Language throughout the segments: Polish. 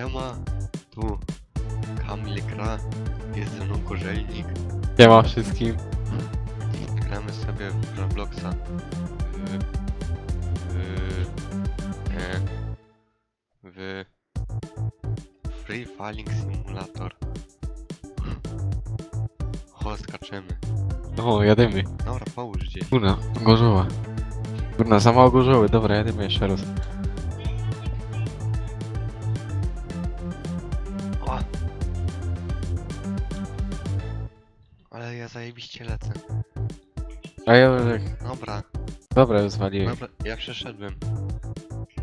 Siema, tu Kamil gra, jest ze mną Korzelnik. Nie ma wszystkim. Gramy sobie w Robloxa. W, w, e, w Free Falling Simulator. Ho, skaczemy. O, jadymy. Dobra, połóż gdzieś. Kurna, gorzoła. Kurna, za mało gorzoły. Dobra, jadymy jeszcze raz. Ale ja zajebiście lecę. A ja jak... Dobra, Dobra, już zwaliłem. dobra, ja przeszedłem.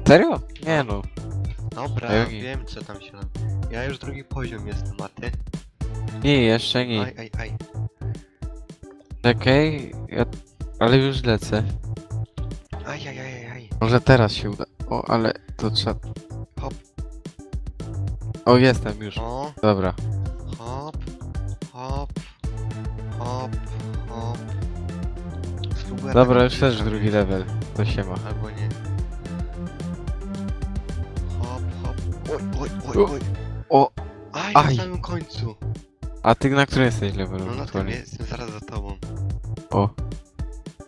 Serio? Nie no. Dobra, A jaki? wiem co tam się... Ja już drugi poziom jestem, a ty? Nie, jeszcze nie. Aj, aj, aj. Czekaj, ja... Ale już lecę. Aj, aj, aj, aj, aj. Może teraz się uda. O, ale to trzeba... Hop. O, jestem już. O, Dobra. Dobra, już też drugi level. To się ma. Albo nie. Hop, hop. Oj, oj, oj, oj. O! Aj, Aj. na samym końcu. A ty na którym jesteś levelu? No na tym aktualnie? jestem zaraz za tobą. O.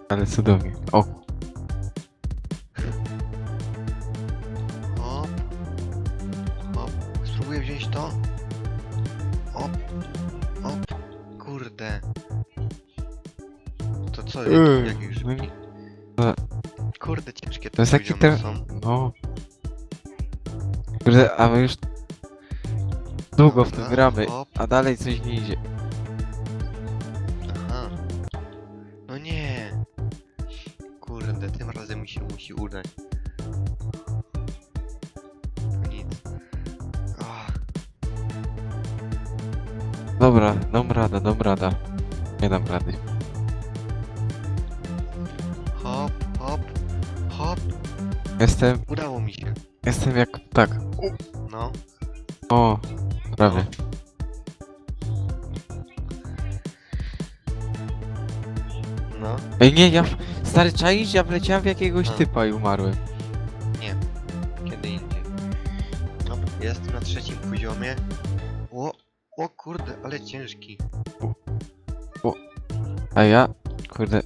Ale cudownie. O. To co? Ej, Jak, jak już... no nie- Kurde, ciężkie To jest taki poziomy te... są. No. Kurde, a my już... Długo w tym Dobra, gramy, hop. a dalej coś nie idzie. Aha. No nie. Kurde, tym razem mi się musi udać. To nic. Ach, Dobra, dam radę, dam rada. Nie dam rady. Jestem, Udało mi się. jestem jak... tak. No. O, prawie. No. Ej, nie, ja... Stary, czaisz? Ja wleciałem w jakiegoś A. typa i umarłem. Kiedy indziej. Dobra, jestem na trzecim poziomie. O, o kurde, ale ciężki. A ja... Kurde...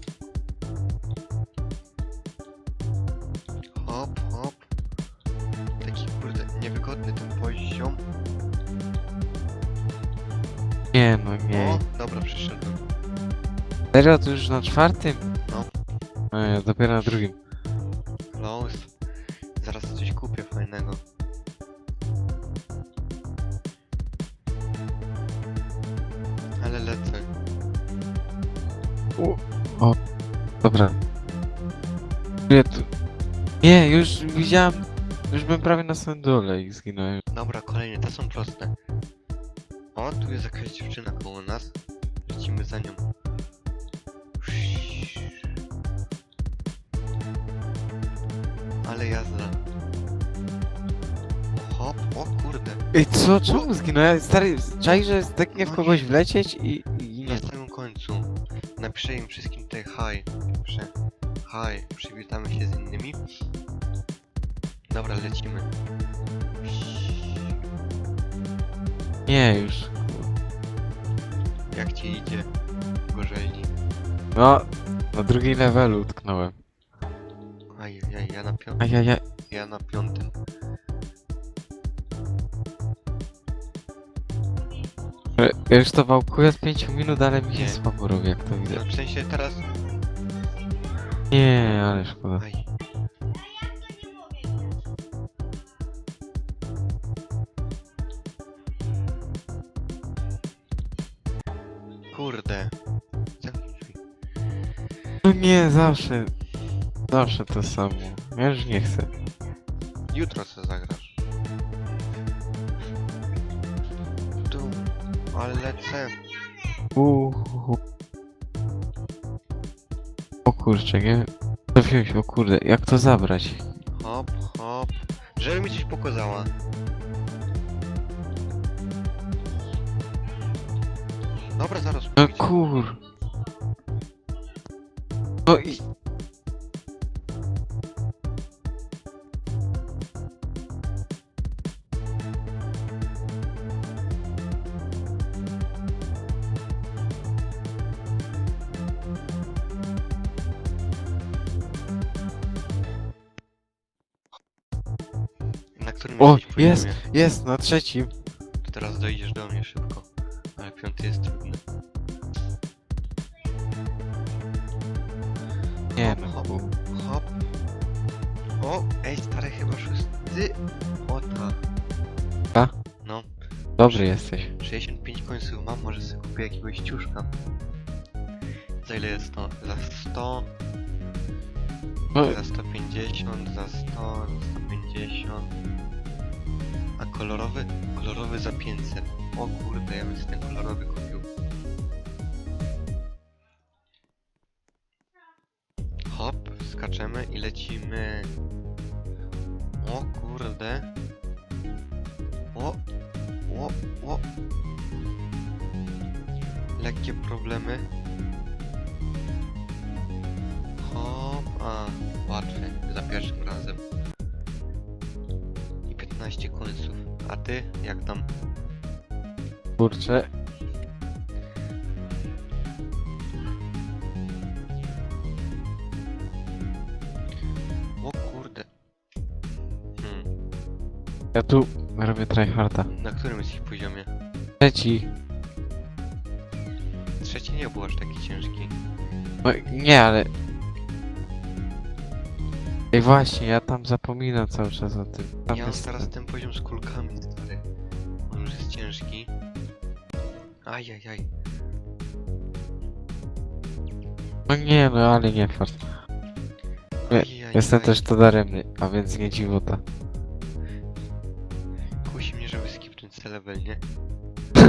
ten poziom. Nie, no nie. O, dobra, przyszedłem. Serio, to już na czwartym? No. No, ja dopiero na drugim. Close. Zaraz coś kupię fajnego. Ale lecę. Dobra. Nie, tu... nie, już widziałem... Już byłem prawie na samym dole i zginąłem. Dobra, kolejne, te są proste. O, tu jest jakaś dziewczyna koło nas. Lecimy za nią. Ale jazda. Hop, o kurde. Ej, co? Czemu zginąłem? Stary, czaj, że jest tak nie w kogoś wlecieć i... i nie. Na samym końcu. Napiszę im wszystkim tutaj hi. Prze... Hi. Przywitamy się z innymi. Dobra, lecimy. Nie, już. Jak ci idzie? Gorzelni. No, na drugiej levelu utknąłem. Aj, aj, ja na piątym. Ajajaj. Ja na piątym. Ja już to wałkuję z 5 minut, ale mi się Nie. słabo robi, jak to widzę. No, w sensie teraz... Nie, ale szkoda. Aj. No nie, zawsze... Zawsze to samo. Ja już nie chcę. Jutro co zagrasz? Tu. Ale lecę. Uuu. O kurczę, nie? Trafiłem się, o kurde, jak to zabrać? Hop, hop. Żeby mi coś pokazała. Dobra, zaraz No kur... O, poziomie? jest! Jest, na trzecim. To teraz dojdziesz do mnie szybko. Ale piąty jest trudny. Nie no. hop, hop. O, ej stary, chyba szósty. O ta. Ta? No, Dobry jesteś. 65 końców mam, może sobie kupię jakiegoś ciuszka. Za ile jest to? Za 100, No, za 150, za 100, za 150. A kolorowy? Kolorowy za 500. O kurde, ja bym sobie ten kolorowy kupił. Hop, skaczemy i lecimy. O kurde. O, o, o. Lekkie problemy. Hop, a, łatwy, za pierwszym razem. I 15 końców. A ty, jak tam? kurczę. O kurde. Hmm, Ja tu robię tryharda. na którym jesteś poziomie? Trzeci. Trzeci nie był aż taki ciężki. No, nie, ale... Ej właśnie, ja tam zapominam cały czas o tym. Tam Ja mam jest... teraz ten poziom z kulkami, stary. On już jest ciężki. Ajajaj. No nie, no ale nie fart. Nie, Ajajaj. Jestem też to daremny, a więc nie dziwota. Kusi mnie, żeby skipnąć ten level, nie?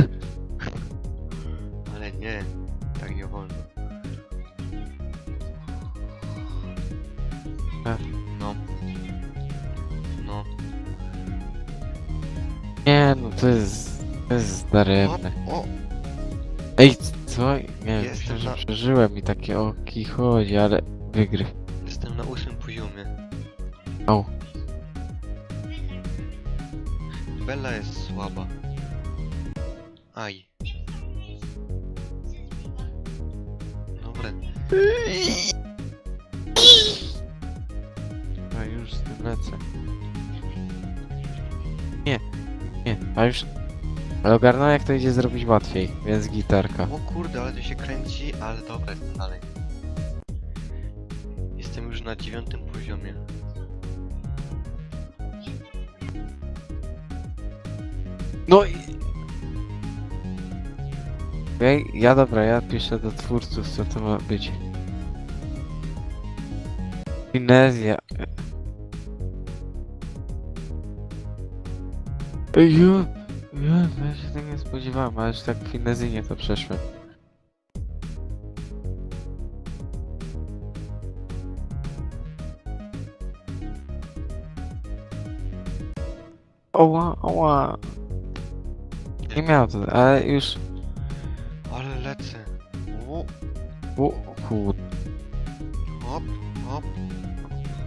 Ale nie, tak nie wolno. E. to jest... To jest daremne. o, Ej, co? Nie wiem, Jestem myślę, że na- przeżyłem i takie oki chodzi, ale wygryw. jestem na ósmym poziomie. O, Bella jest słaba. Aj. Dobra, a już z tym lecę. Nie, nie, a już... Ale ogarnąłem jak to idzie zrobić łatwiej, więc gitarka. o kurde, ale to się kręci, ale dobra, jestem dalej. Jestem już na dziewiątym poziomie. No i... Ej, ja dobra, ja piszę do twórców, co to ma być. Finezja. Ej, ju, ju, ja się tego nie spodziewałem, już tak finezyjnie to przeszłem. Oła, oła. Nie miałem to, ale już... Ale lecę. O, O, kur... hop, hop,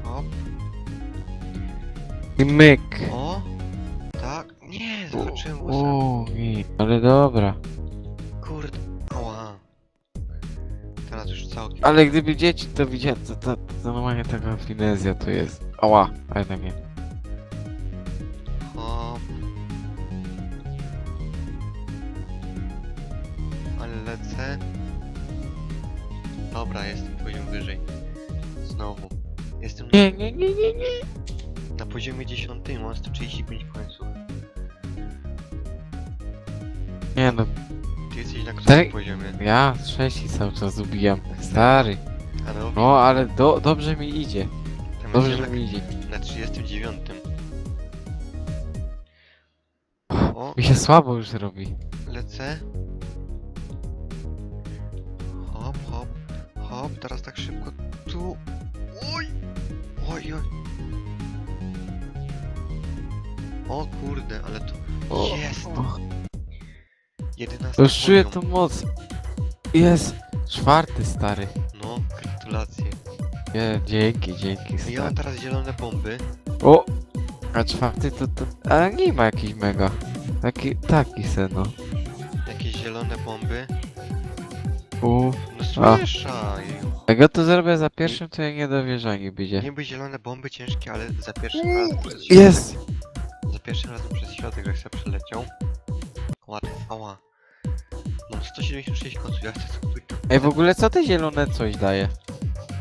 hop. I myk. O. I- ale dobra. Kurde. Ała. Teraz już całkiem. Ale gdyby dzieci to widzieli, to, to, to normalnie taka finezja to jest. Ała, ale tak nie. Nie no, Ty jesteś na którym Tak. poziomie? ja trzeci cały czas ubijam. Stary. A no, No, ale do, dobrze mi idzie. tam Dobrze, jestem mi idzie. na, na 39. O, Mi się słabo już robi. lecę. Hop, hop, hop, teraz tak szybko tu. Oj! Oj, oj. O kurde, ale to O, jest! o. 11 Już czuję poziom. tą moc. Jest. Czwarty stary. No, gratulacje. Nie, dzięki, dzięki Ja stary. mam teraz zielone bomby. O! A czwarty to, to... Ale nie ma jakiś mega. Taki, taki se no. Jakieś zielone bomby. U. No słyszaj. Jak ja to zrobię za pierwszym, to ja nie dowierzanie będzie. Niby zielone bomby ciężkie, ale za pierwszym razem to jest Jest! pierwszym razem przez środek jak sobie przeleciał. Łatwo, ała. Mam 176 koców, ja chcę kupić Ej, w ogóle co te zielone coś daje?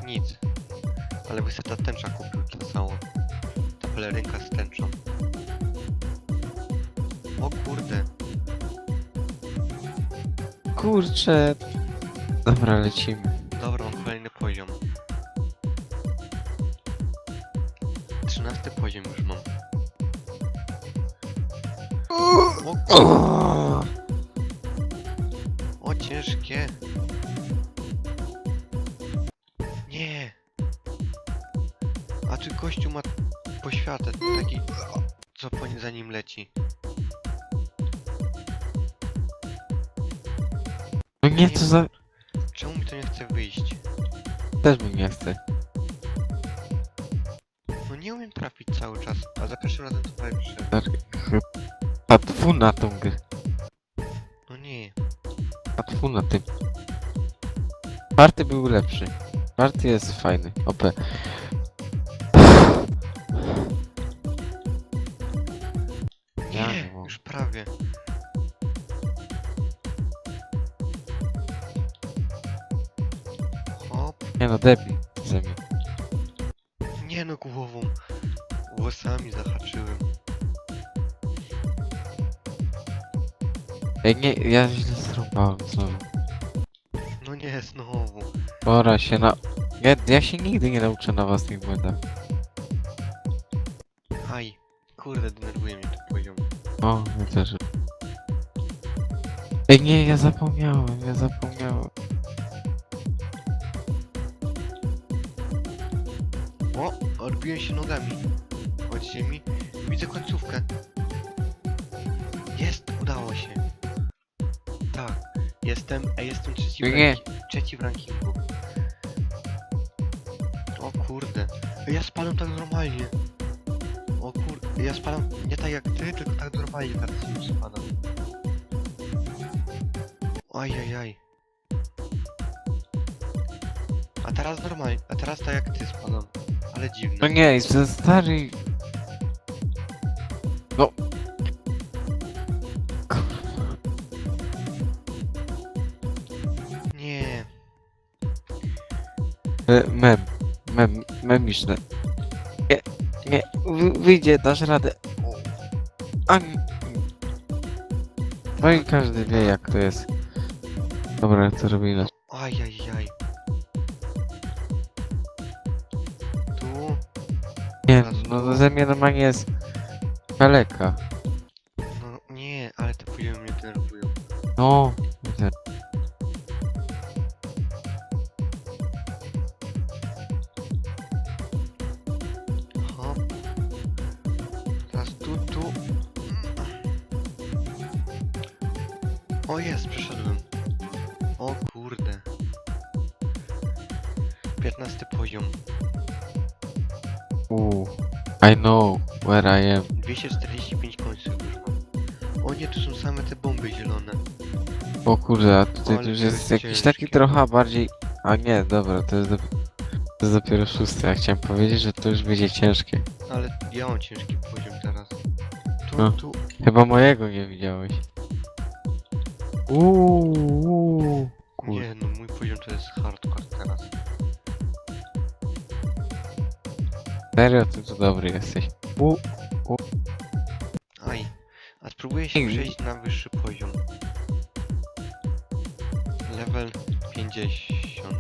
nic. Ale by sobie ta tęcza kupił to samo. Ta pelerynka z tęczą. O kurde. Kurczę. Dobra, lecimy. Dobra, mam kolejny poziom. 13 poziom już mam. O Czy gościu ma poświatę taki, co po nie- za nim leci? No nie, co za... Czemu mi to nie chce wyjść? Też mi nie chce. No nie umiem trafić cały czas, a za pierwszym razem to przyszedłem. A tfu na tą grę. No nie. A tfu na tym. Party był lepszy. Party jest fajny. OP. już prawie. Hop. Nie no, debil ze mnie. Nie no, głową. Włosami zahaczyłem. Ej, nie, ja źle zrąbałem znowu. No nie, znowu. Pora się na... Ja, ja się nigdy nie nauczę na własnych błędach. Aj. Kurde, denerwuje mnie ten poziom. O, ja też. Ej, nie, ja zapomniałem, ja zapomniałem. O, odbiłem się nogami. Od ziemi. Widzę końcówkę. Jest, udało się. Tak. Jestem, a jestem trzeci w, Nie. ranki- trzeci w rankingu. O kurde. Ja spadam tak normalnie. Ja spadam nie tak jak ty, tylko tak normalnie teraz już spadam. Ajajaj. A teraz normalnie, a teraz tak jak ty spadam. Ale dziwne. No nie, za stary... No... Nie. E, Mem, mem, memiczne. Wyjdzie, dasz radę. A. No i każdy wie jak to jest. Dobra, co robimy? Ajajaj. Tu. Nie, no ze mnie normalnie jest kaleka. No nie, ale te poziomy mnie denerwują. No, 15 poziom. Uuu. I know where I am. 245 końców już mam. O nie, tu są same te bomby zielone. O kurde, a tutaj Ale to już to jest jest jakiś ciężkie. taki trochę bardziej... A nie, dobra, to jest, dop- to jest dopiero szósty. Ja chciałem powiedzieć, że to już będzie ciężkie. Ale ja mam ciężki poziom teraz. Tu, No. tu. Chyba mojego nie widziałeś. Uuu. Kurde. Nie, no mój poziom to jest hardcore teraz. Serio, ty to dobry jesteś. U, Aj. A spróbuję się Ej. przejść na wyższy poziom. Level 50.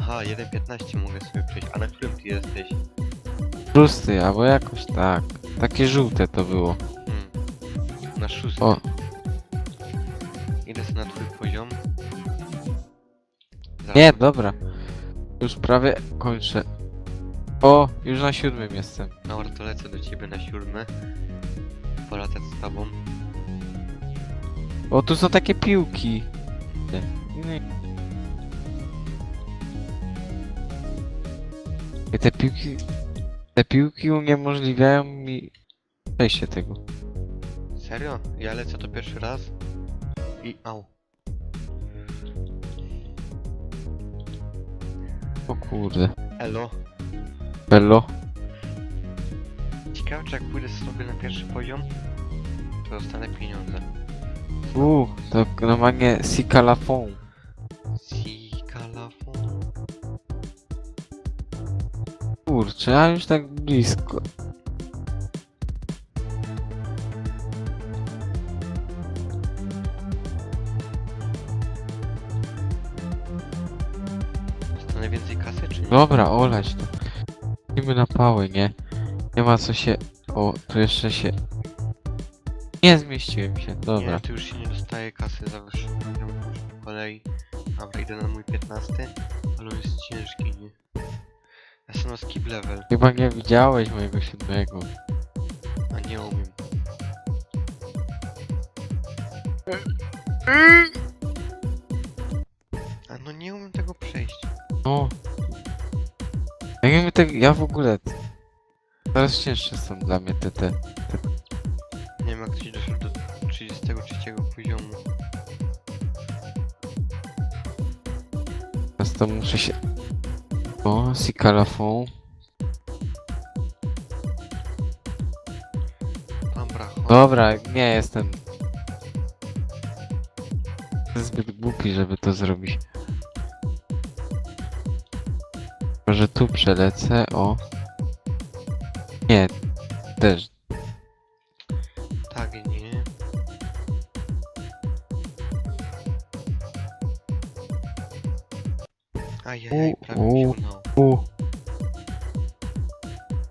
Aha, 1.15 mogę sobie przejść. A na którym ty jesteś? szósty, albo jakoś tak. Takie żółte to było. Hmm. Na szóstym. O, Idę sobie na twój poziom. Zaraz. nie, dobra. Już prawie kończę. O, już na siódmym jestem. Dobra, to lecę do ciebie na siódmy. Polatać z tobą. O, tu są takie piłki. Nie. I te piłki... Te piłki uniemożliwiają mi przejście tego. Serio? Ja lecę to pierwszy raz. I au. O kurde. Elo. Bello. Ciekawe czy jak pójdę sobie na pierwszy poziom, to dostanę pieniądze. Uuu, to normalnie Sikalafon. Si kalafon. Kurczę, a już tak blisko. Dostanę więcej kasy, czy nie? Dobra, olać to. Idziemy na pały, nie? Nie ma co się... O, tu jeszcze się... Nie zmieściłem się, dobra. Nie, tu już się nie dostaje kasy za po kolei. Dobra, idę na mój 15, ale on jest ciężki, nie? Ja jestem na skip level, Chyba nie widziałeś mojego siódmego. a nie umiem. A no nie umiem tego przejść. No. Ja wiem, tak, ja w ogóle... Coraz cięższe są dla mnie te, te... Nie wiem jak ktoś doszedł do 33 poziomu. Teraz to muszę się... O, Sikalafon. Dobra, chodź. Dobra, nie jestem... Zbyt głupi, żeby to zrobić. Może tu przelecę, o. Nie, też. Tak, nie. Ajajaj, U, prawie mi u. U.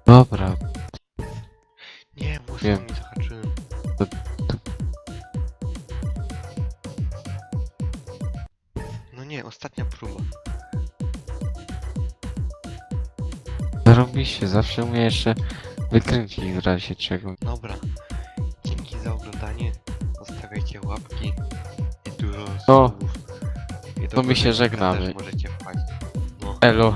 Dobra, Nie, włosy Wiem. mi się, zawsze umie jeszcze wykręcić w razie czego. Dobra. Dzięki za oglądanie. Zostawiajcie łapki. I dużo No, subów. I do to my się żegnamy. Też możecie wpaść. No, Elo.